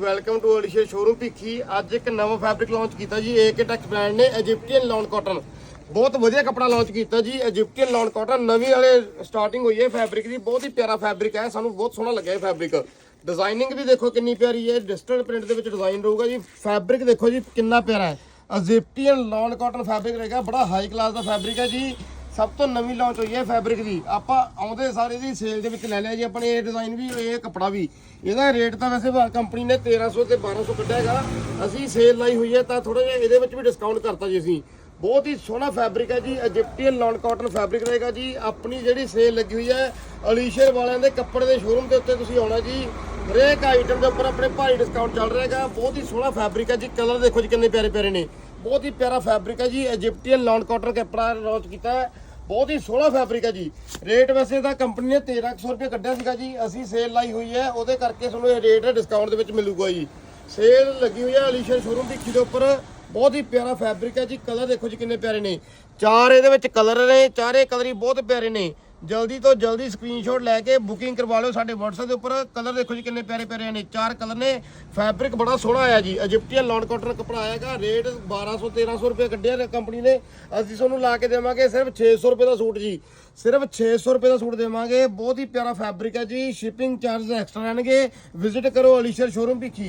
Welcome to Alisha showroom Bhikhi. ਅੱਜ ਇੱਕ ਨਵਾਂ ਫੈਬਰਿਕ ਲਾਂਚ ਕੀਤਾ ਜੀ ਏਕੇ ਟੈਕਸ ਬ੍ਰਾਂਡ ਨੇ ਇਜਿਪਟੀਅਨ ਲੌਨ ਕਾਟਨ ਬਹੁਤ ਵਧੀਆ ਕੱਪੜਾ ਲਾਂਚ ਕੀਤਾ ਜੀ ਇਜਿਪਟੀਅਨ ਲੌਨ ਕਾਟਨ ਨਵੀਂ ਵਾਲੇ ਸਟਾਰਟਿੰਗ ਹੋਈ ਹੈ ਫੈਬਰਿਕ ਦੀ। ਬਹੁਤ ਹੀ ਪਿਆਰਾ ਫੈਬਰਿਕ ਹੈ, ਸਾਨੂੰ ਬਹੁਤ ਸੋਹਣਾ ਲੱਗਿਆ ਇਹ ਫੈਬਰਿਕ ਡਿਜ਼ਾਈਨਿੰਗ ਵੀ ਦੇਖੋ ਕਿੰਨੀ ਪਿਆਰੀ ਹੈ ਡਿਜੀਟਲ ਪ੍ਰਿੰਟ ਦੇ ਵਿੱਚ ਡਿਜ਼ਾਈਨ ਰਹੂਗਾ ਜੀ। ਫੈਬਰਿਕ ਦੇਖੋ ਜੀ, ਕਿੰਨਾ ਪਿਆਰਾ ਹੈ। ਇਜਿਪਟੀਅਨ ਲੌਨ ਕਾਟਨ ਫੈਬਰਿਕ ਰਹੇਗਾ, ਬੜਾ ਹਾਈ ਕਲਾਸ ਦਾ ਫੈਬਰਿਕ ਹੈ ਜੀ। ਸਭ ਤੋਂ ਨਵੀਂ ਲਾਂਚ ਹੋਈ ਹੈ ਫੈਬਰਿਕ ਦੀ। ਆਪਾਂ ਆਉਂਦੇ ਸਾਰੇ ਦੀ ਸੇਲ ਦੇ ਵਿੱਚ ਲੈ ਲਿਆ ਜੀ, ਆਪਣੇ ਇਹ ਡਿਜ਼ਾਈਨ ਵੀ, ਇਹ ਕੱਪੜਾ ਵੀ। ਇਹਦਾ ਰੇਟ ਤਾਂ ਵੈਸੇ ਕੰਪਨੀ ਨੇ 1300 ਤੇ 1200 ਕੱਢਿਆ ਹੈਗਾ। ਅਸੀਂ ਸੇਲ ਲਾਈ ਹੋਈ ਹੈ, ਤਾਂ ਥੋੜਾ ਜਿਹਾ ਇਹਦੇ ਵਿੱਚ ਵੀ ਡਿਸਕਾਊਂਟ ਕਰਤਾ ਜੀ ਅਸੀਂ। ਬਹੁਤ ਹੀ ਸੋਹਣਾ ਫੈਬਰਿਕ ਹੈ ਜੀ ਇਜਿਪਟੀਅਨ ਲੌਨ ਕਾਟਨ ਫੈਬਰਿਕ ਰਹੇਗਾ ਜੀ। ਆਪਣੀ ਜਿਹੜੀ ਸੇਲ ਲੱਗੀ ਹੋਈ ਹੈ, ਅਲੀਸ਼ਰ ਵਾਲਿਆਂ ਦੇ ਕੱਪੜੇ ਦੇ ਸ਼ੋਰੂਮ ਦੇ ਉੱਤੇ ਤੁਸੀਂ ਆਉਣਾ ਜੀ। ਹਰੇਕ ਆਈਟਮ ਦੇ ਉੱਪਰ ਆਪਣੇ ਭਾਰੀ ਡਿਸਕਾਊਂਟ ਚੱਲ ਰਿਹਾ ਹੈਗਾ। ਬਹੁਤ ਹੀ ਸੋਹਣਾ ਫੈਬਰਿਕ ਹੈ ਜੀ। ਕਲਰ ਦੇਖੋ ਜੀ ਕਿੰਨੇ ਪਿਆਰੇ ਪਿਆਰੇ ਨੇ। ਬਹੁਤ ਹੀ ਪਿਆਰਾ ਫੈਬਰਿਕ ਹੈ ਜੀ। ਇਜਿਪਟੀਅਨ ਲੌਨ ਕਾਟਨ ਕੱਪੜਾ ਲਾਂਚ ਕੀਤਾ ਹੈ। ਬਹੁਤ ਹੀ ਸੋਹਣਾ ਫੈਬਰਿਕ ਹੈ ਜੀ। ਰੇਟ ਵੈਸੇ ਤਾਂ ਕੰਪਨੀ ਨੇ 1300 ਰੁਪਏ ਕੱਢਿਆ ਸੀਗਾ ਜੀ। ਅਸੀਂ ਸੇਲ ਲਾਈ ਹੋਈ ਹੈ। ਉਹਦੇ ਕਰਕੇ ਤੁਹਾਨੂੰ ਇਹ ਰੇਟ ਡਿਸਕਾਊਂਟ ਦੇ ਵਿੱਚ ਮਿਲੂਗਾ ਜੀ। ਸੇਲ ਲੱਗੀ ਹੋਈ ਹੈ ਅਲੀਸ਼ਰ ਸ਼ੋਰੂਮ ਦੀ ਦੇ ਉੱਪਰ। ਬਹੁਤ ਹੀ ਪਿਆਰਾ ਫੈਬਰਿਕ ਹੈ ਜੀ। ਕਲਰ ਦੇਖੋ ਜੀ ਕਿੰਨੇ ਪਿਆਰੇ ਨੇ। ਚਾਰ ਇਹਦੇ ਵਿੱਚ ਕਲਰ ਨੇ। ਚਾਰੇ ਕਲਰ ਹੀ ਬਹੁਤ ਪਿਆਰੇ ਨੇ। ਜਲਦੀ ਤੋਂ ਜਲਦੀ ਸਕਰੀਨਸ਼ਾਟ ਲੈ ਕੇ ਬੁਕਿੰਗ ਕਰਵਾ ਲਓ ਸਾਡੇ WhatsApp ਦੇ ਉੱਪਰ। ਕਲਰ ਦੇਖੋ ਜੀ ਕਿੰਨੇ ਪਿਆਰੇ ਪਿਆਰੇ ਨੇ, ਚਾਰ ਕਲਰ ਨੇ। ਫੈਬਰਿਕ ਬੜਾ ਸੋਹਣਾ ਆਇਆ ਜੀ। ਇਜਿਪਟੀਅਨ ਲੌਨ ਕਾਟਨ ਕੱਪੜਾ ਆਏਗਾ ਰੇਟ 1200 1300 ਰੁਪਏ ਕੱਢਿਆ ਕੰਪਨੀ ਨੇ। ਅਸੀਂ ਤੁਹਾਨੂੰ ਲਾ ਕੇ ਦੇਵਾਂਗੇ ਸਿਰਫ 600 ਰੁਪਏ ਦਾ ਸੂਟ ਜੀ। ਸਿਰਫ 600 ਰੁਪਏ ਦਾ ਸੂਟ ਦੇਵਾਂਗੇ। ਬਹੁਤ ਹੀ ਪਿਆਰਾ ਫੈਬਰਿਕ ਹੈ ਜੀ। ਸ਼ਿਪਿੰਗ ਚਾਰजेस ਐਕਸਟਰਾ ਰਹਿਣਗੇ। ਵਿਜ਼ਿਟ ਕਰੋ ਅਲੀਸ਼ਰ ਸ਼ੋਰੂਮ ਭਿੱਖੀ।